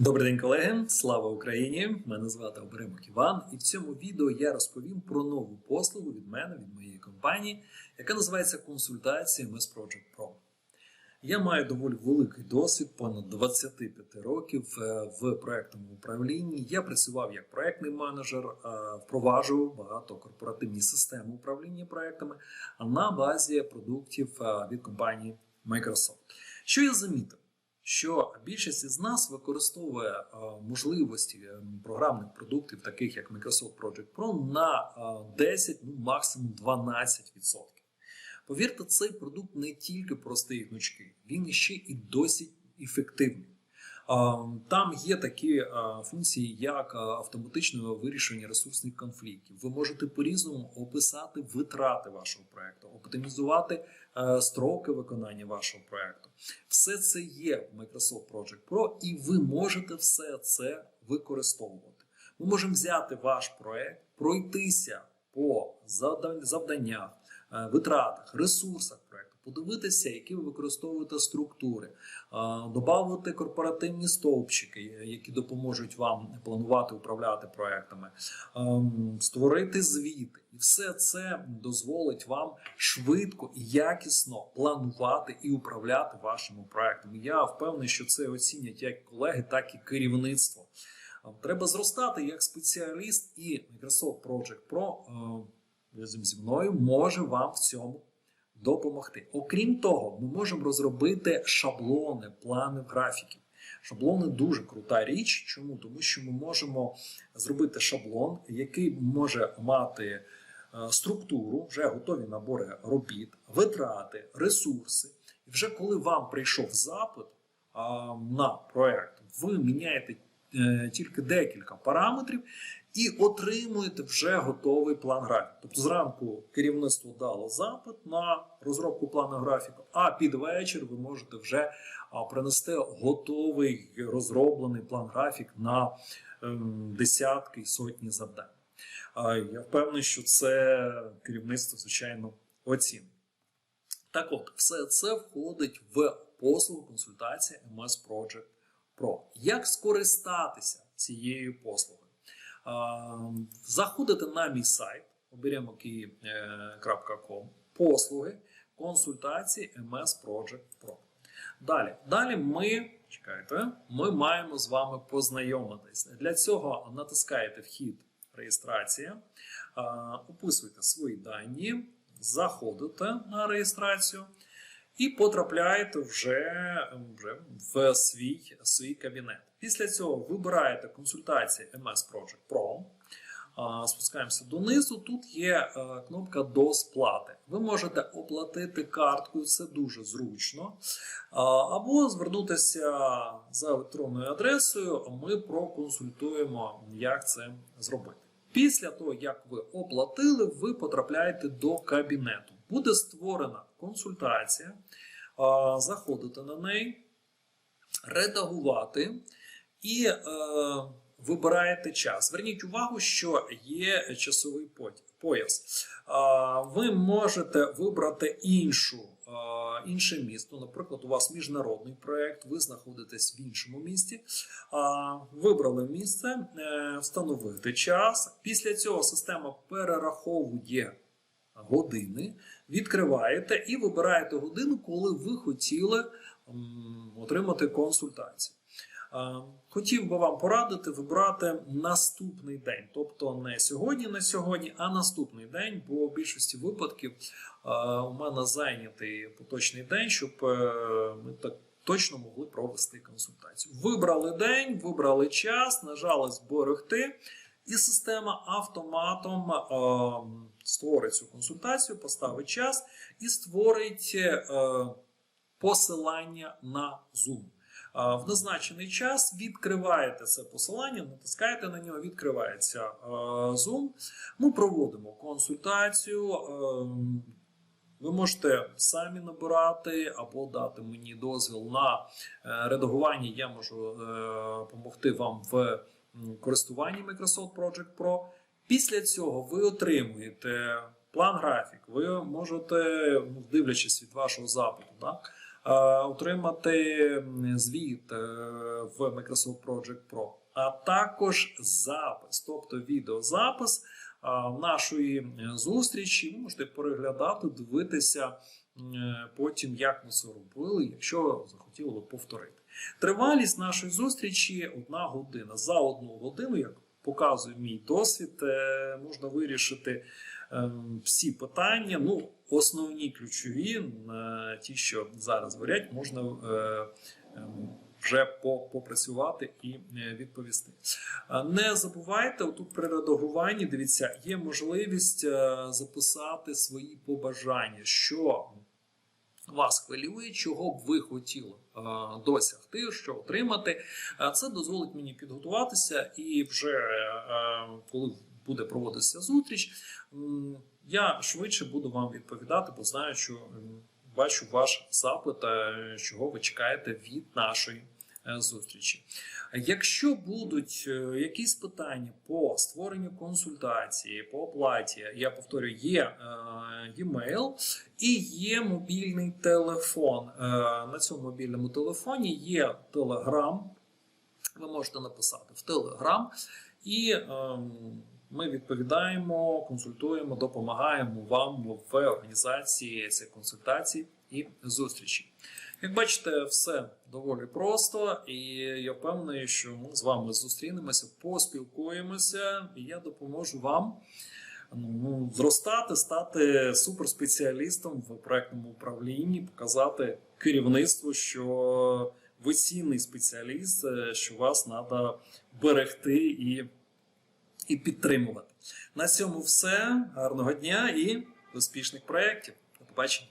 Добрий день, колеги! Слава Україні! Мене звати Оберемок Іван, і в цьому відео я розповім про нову послугу від мене, від моєї компанії, яка називається консультація MS Project Pro. Я маю доволі великий досвід, понад 25 років е, в проектному управлінні. Я працював як проектний менеджер, е, впроваджував багато корпоративні системи управління проектами на базі продуктів е, від компанії Microsoft. Що я замітив? Що більшість із нас використовує е, можливості е, програмних продуктів, таких як Microsoft Project Pro, на е, 10, ну максимум 12%. Повірте, цей продукт не тільки простий гнучки, він ще і досить ефективний. Там є такі функції, як автоматичне вирішення ресурсних конфліктів. Ви можете по-різному описати витрати вашого проекту, оптимізувати строки виконання вашого проекту. Все це є в Microsoft Project Pro, і ви можете все це використовувати. Ми можемо взяти ваш проект, пройтися по завданнях, витратах, ресурсах проекту, подивитися, які ви використовуєте структури, додати корпоративні стовпчики, які допоможуть вам планувати, управляти проектами, створити звіти. І все це дозволить вам швидко і якісно планувати і управляти вашими проектами. Я впевнений, що це оцінять як колеги, так і керівництво. Треба зростати як спеціаліст, і Microsoft Project Pro разом зі мною може вам в цьому допомогти. Окрім того, ми можемо розробити шаблони, плани графіків. Шаблони дуже крута річ. Чому? Тому що ми можемо зробити шаблон, який може мати е, структуру, вже готові набори робіт, витрати, ресурси. І вже коли вам прийшов запит на проект, ви міняєте е, тільки декілька параметрів, і отримуєте вже готовий план графіку. Тобто зранку керівництво дало запит на розробку плану графіку, а під вечір ви можете вже принести готовий розроблений план графік на ем, десятки і сотні завдань. Я впевнений, що це керівництво, звичайно, оцінить. Так от, все це входить в послугу консультація MS Project Pro. Як скористатися цією послугою? Заходите на мій сайт оберемо.com, послуги, консультації MS Project Pro. Далі Далі ми чекайте, ми маємо з вами познайомитися. Для цього натискаєте вхід реєстрація, описуєте свої дані, заходите на реєстрацію і потрапляєте вже вже в свій свій кабінет. Після цього вибираєте консультації MS Project Pro. Спускаємося донизу. Тут є е, кнопка до сплати. Ви можете оплатити карткою, це дуже зручно. Або звернутися за електронною адресою, ми проконсультуємо, як це зробити. Після того, як ви оплатили, ви потрапляєте до кабінету. Буде створена консультація, заходите на неї, редагувати і е, вибираєте час. Зверніть увагу, що є часовий пояс. Ви можете вибрати іншу. Інше місто, наприклад, у вас міжнародний проєкт, ви знаходитесь в іншому місті, вибрали місце, е, встановити час. Після цього система перераховує години, відкриваєте і вибираєте годину, коли ви хотіли отримати консультацію. Хотів би вам порадити вибрати наступний день, тобто не сьогодні на сьогодні, а наступний день, бо в більшості випадків у мене зайнятий поточний день, щоб е, ми так точно могли провести консультацію. Вибрали день, вибрали час, нажали зберегти, і система автоматом створить цю консультацію, поставить час і створить е, посилання на Zoom. В назначений час відкриваєте це посилання, натискаєте на нього, відкривається Zoom. Ми проводимо консультацію. Ви можете самі набирати або дати мені дозвіл на е, редагування. Я можу е, допомогти вам в користуванні Microsoft Project Pro. Після цього ви отримуєте план графік. Ви можете, ну, дивлячись від вашого запиту, так, отримати звіт е, в Microsoft Project Pro, а також запис, тобто відеозапис нашої е, зустрічі. Ви можете переглядати, дивитися е, потім, як ми це робили, якщо захотіли повторити. Тривалість нашої зустрічі одна година. За одну годину, як показує мій досвід, е, можна вирішити е, всі питання. Ну, основні ключові, е, ті, що зараз горять, можна е, ем, вже попрацювати і е, відповісти. Не забувайте, тут при редагуванні, дивіться, є можливість записати свої побажання, що вас хвилює, чого б ви хотіли досягти, що отримати. Це дозволить мені підготуватися, і вже коли буде проводитися зустріч, я швидше буду вам відповідати, бо знаю, що бачу ваш запит, е, чого ви чекаєте від нашої е, зустрічі. Якщо будуть е, якісь питання по створенню консультації, по оплаті, я повторюю, є е, e-mail і є мобільний телефон. На цьому мобільному телефоні є Telegram. Ви можете написати в Telegram, і ем, ми відповідаємо, консультуємо, допомагаємо вам в організації цих консультацій і зустрічі. Як бачите, все доволі просто, і я впевнений, що ми з вами зустрінемося, поспілкуємося, і я допоможу вам ну, зростати, стати суперспеціалістом в проектному управлінні, показати керівництву, що ви цінний спеціаліст, е, що вас треба берегти і, і підтримувати. На цьому все. Гарного дня і успішних проєктів. До побачення.